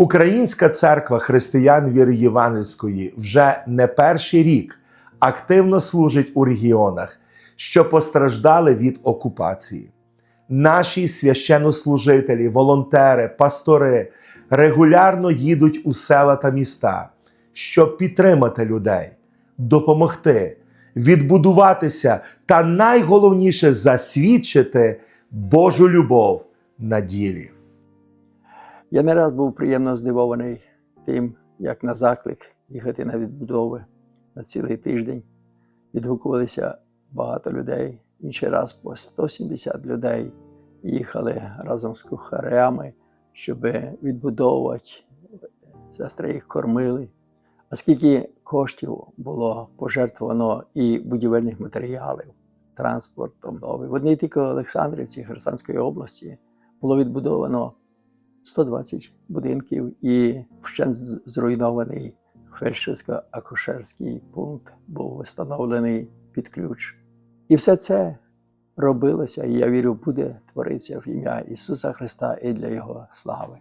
Українська церква християн віри Євангельської вже не перший рік активно служить у регіонах, що постраждали від окупації. Наші священнослужителі, волонтери, пастори регулярно їдуть у села та міста, щоб підтримати людей, допомогти, відбудуватися та найголовніше засвідчити Божу любов на ділі. Я не раз був приємно здивований тим, як на заклик їхати на відбудови на цілий тиждень. Відгукувалися багато людей. Інший раз по 170 людей їхали разом з кухарями, щоб відбудовувати. Сестри їх кормили. А скільки коштів було пожертвовано і будівельних матеріалів, транспортом. В одній тільки Олександрівці Херсонської області було відбудовано 120 будинків і вщент зруйнований фельдшерсько-акушерський пункт був встановлений під ключ. І все це робилося, і я вірю, буде творитися в ім'я Ісуса Христа і для Його слави.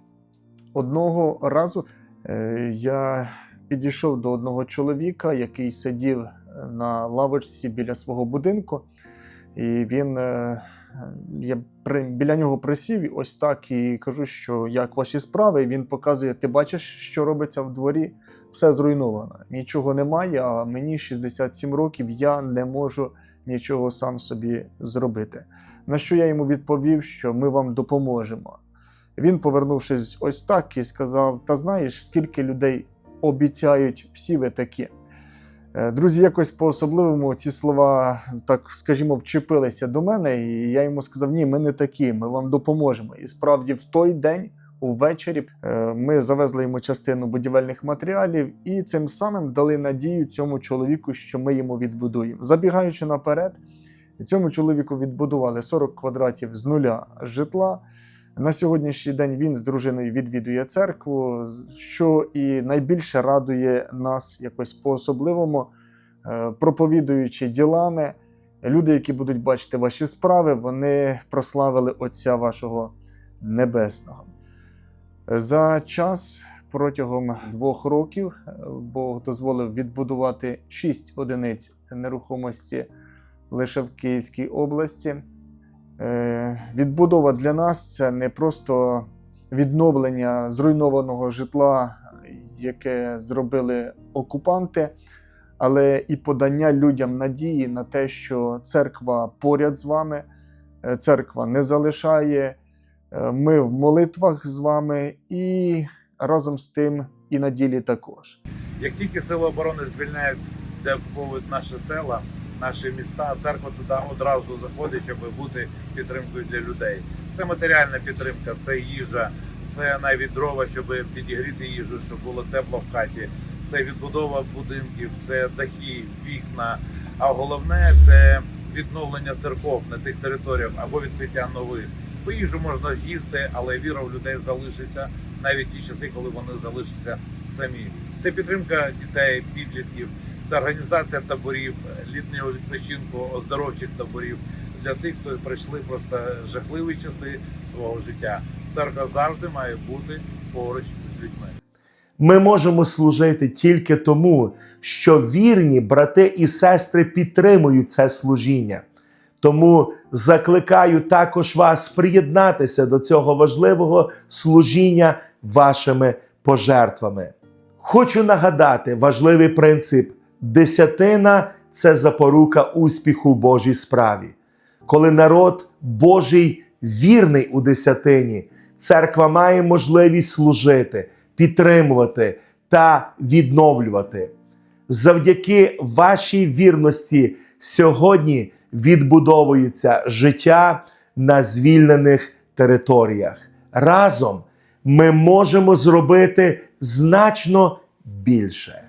Одного разу е, я підійшов до одного чоловіка, який сидів на лавочці біля свого будинку, і він е, я при, біля нього присів ось так і кажу, що як ваші справи. Він показує: ти бачиш, що робиться в дворі? Все зруйновано, нічого немає. А мені 67 років, я не можу нічого сам собі зробити. На що я йому відповів, що ми вам допоможемо. Він, повернувшись ось так, і сказав: Та знаєш, скільки людей обіцяють, всі ви такі. Е, Друзі, якось по-особливому ці слова, так скажімо, вчепилися до мене, і я йому сказав: ні, ми не такі, ми вам допоможемо. І справді, в той день, увечері, е, ми завезли йому частину будівельних матеріалів і цим самим дали надію цьому чоловіку, що ми йому відбудуємо. Забігаючи наперед, цьому чоловіку відбудували 40 квадратів з нуля житла. На сьогоднішній день він з дружиною відвідує церкву, що і найбільше радує нас якось по-особливому, е, проповідуючи ділами. Люди, які будуть бачити ваші справи, вони прославили Отця вашого Небесного. За час протягом двох років е, Бог дозволив відбудувати шість одиниць нерухомості лише в Київській області. Е, Відбудова для нас це не просто відновлення зруйнованого житла, яке зробили окупанти, але і подання людям надії на те, що церква поряд з вами, е, церква не залишає. е, Ми в молитвах з вами і разом з тим і на ділі також. Як тільки сили оборони звільняють, де окуповують наші села, наші міста, церква туди одразу заходить, щоб бути підтримкою для людей. Це матеріальна підтримка, це їжа, це навіть дрова, щоб підігріти їжу, щоб було тепло в хаті. Це відбудова будинків, це дахи, вікна. А головне це відновлення церков на тих територіях або відкриття нових. Бо їжу можна з'їсти, але віра в людей залишиться навіть ті часи, коли вони залишаться самі. Це підтримка дітей, підлітків, це організація таборів, літнього відпочинку, оздоровчих таборів для тих, хто пройшли просто жахливі часи свого життя. Церква завжди має бути поруч з людьми. Ми можемо служити тільки тому, що вірні брати і сестри підтримують це служіння. Тому закликаю також вас приєднатися до цього важливого служіння вашими пожертвами. Хочу нагадати важливий принцип: десятина це запорука успіху в Божій справі. Коли народ Божий вірний у десятині, церква має можливість служити, підтримувати та відновлювати. Завдяки вашій вірності сьогодні відбудовується життя на звільнених територіях. Разом ми можемо зробити значно більше.